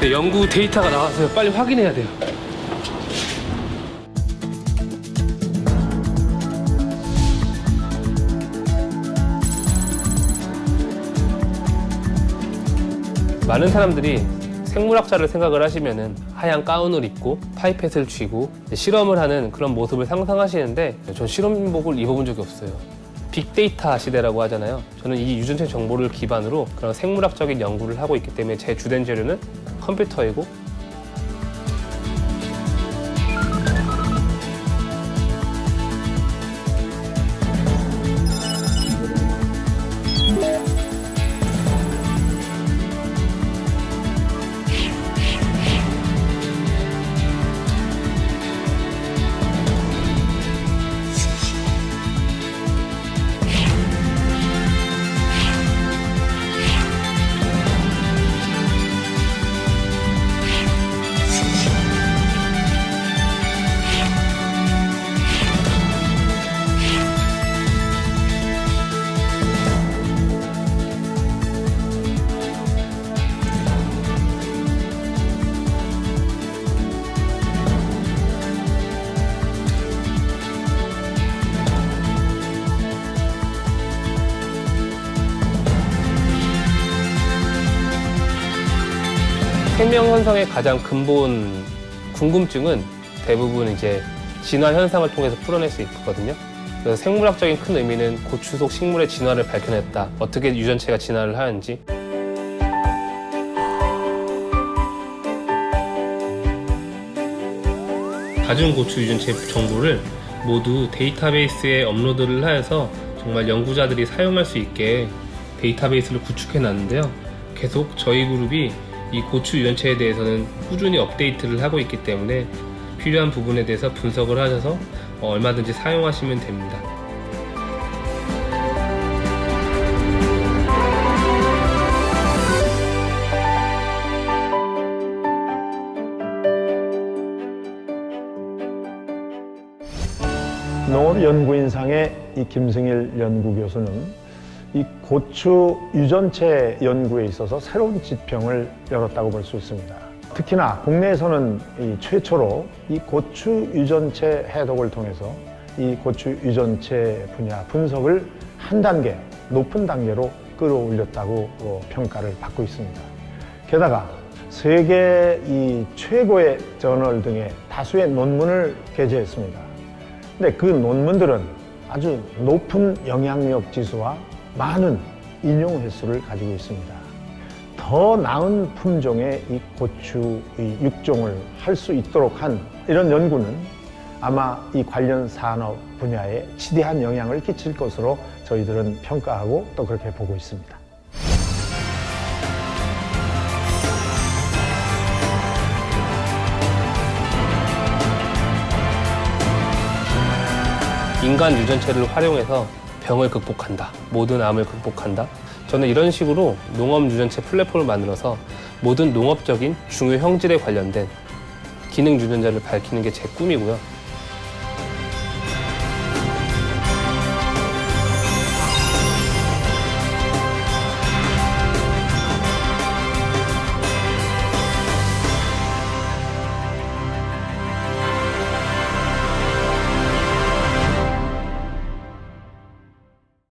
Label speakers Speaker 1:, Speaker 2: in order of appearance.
Speaker 1: 네, 연구 데이터가 나왔어요. 빨리 확인해야 돼요. 많은 사람들이 생물학자를 생각을 하시면은 하얀 가운을 입고 파이펫을 쥐고 실험을 하는 그런 모습을 상상하시는데 전 실험복을 입어본 적이 없어요. 빅데이터 시대라고 하잖아요. 저는 이 유전체 정보를 기반으로 그런 생물학적인 연구를 하고 있기 때문에 제 주된 재료는 컴퓨터이고 생명 현상의 가장 근본 궁금증은 대부분 이제 진화 현상을 통해서 풀어낼 수 있거든요. 그래서 생물학적인 큰 의미는 고추 속 식물의 진화를 밝혀냈다. 어떻게 유전체가 진화를 하는지. 가중 고추 유전체 정보를 모두 데이터베이스에 업로드를 하여서 정말 연구자들이 사용할 수 있게 데이터베이스를 구축해 놨는데요. 계속 저희 그룹이 이 고추 유전체에 대해서는 꾸준히 업데이트를 하고 있기 때문에 필요한 부분에 대해서 분석을 하셔서 어, 얼마든지 사용하시면 됩니다.
Speaker 2: 농업연구인상의 이 김승일 연구교수는 이 고추 유전체 연구에 있어서 새로운 지평을 열었다고 볼 수 있습니다. 특히나 국내에서는 이 최초로 이 고추 유전체 해독을 통해서 이 고추 유전체 분야 분석을 한 단계 높은 단계로 끌어올렸다고 어, 평가를 받고 있습니다. 게다가 세계 이 최고의 저널 등의 다수의 논문을 게재했습니다. 근데 그 논문들은 아주 높은 영향력 지수와 많은 인용 횟수를 가지고 있습니다. 더 나은 품종의 이 고추 이 육종을 할 수 있도록 한 이런 연구는 아마 이 관련 산업 분야에 지대한 영향을 끼칠 것으로 저희들은 평가하고 또 그렇게 보고 있습니다.
Speaker 1: 인간 유전체를 활용해서 병을 극복한다. 모든 암을 극복한다. 저는 이런 식으로 농업 유전체 플랫폼을 만들어서 모든 농업적인 중요 형질에 관련된 기능 유전자를 밝히는 게 제 꿈이고요.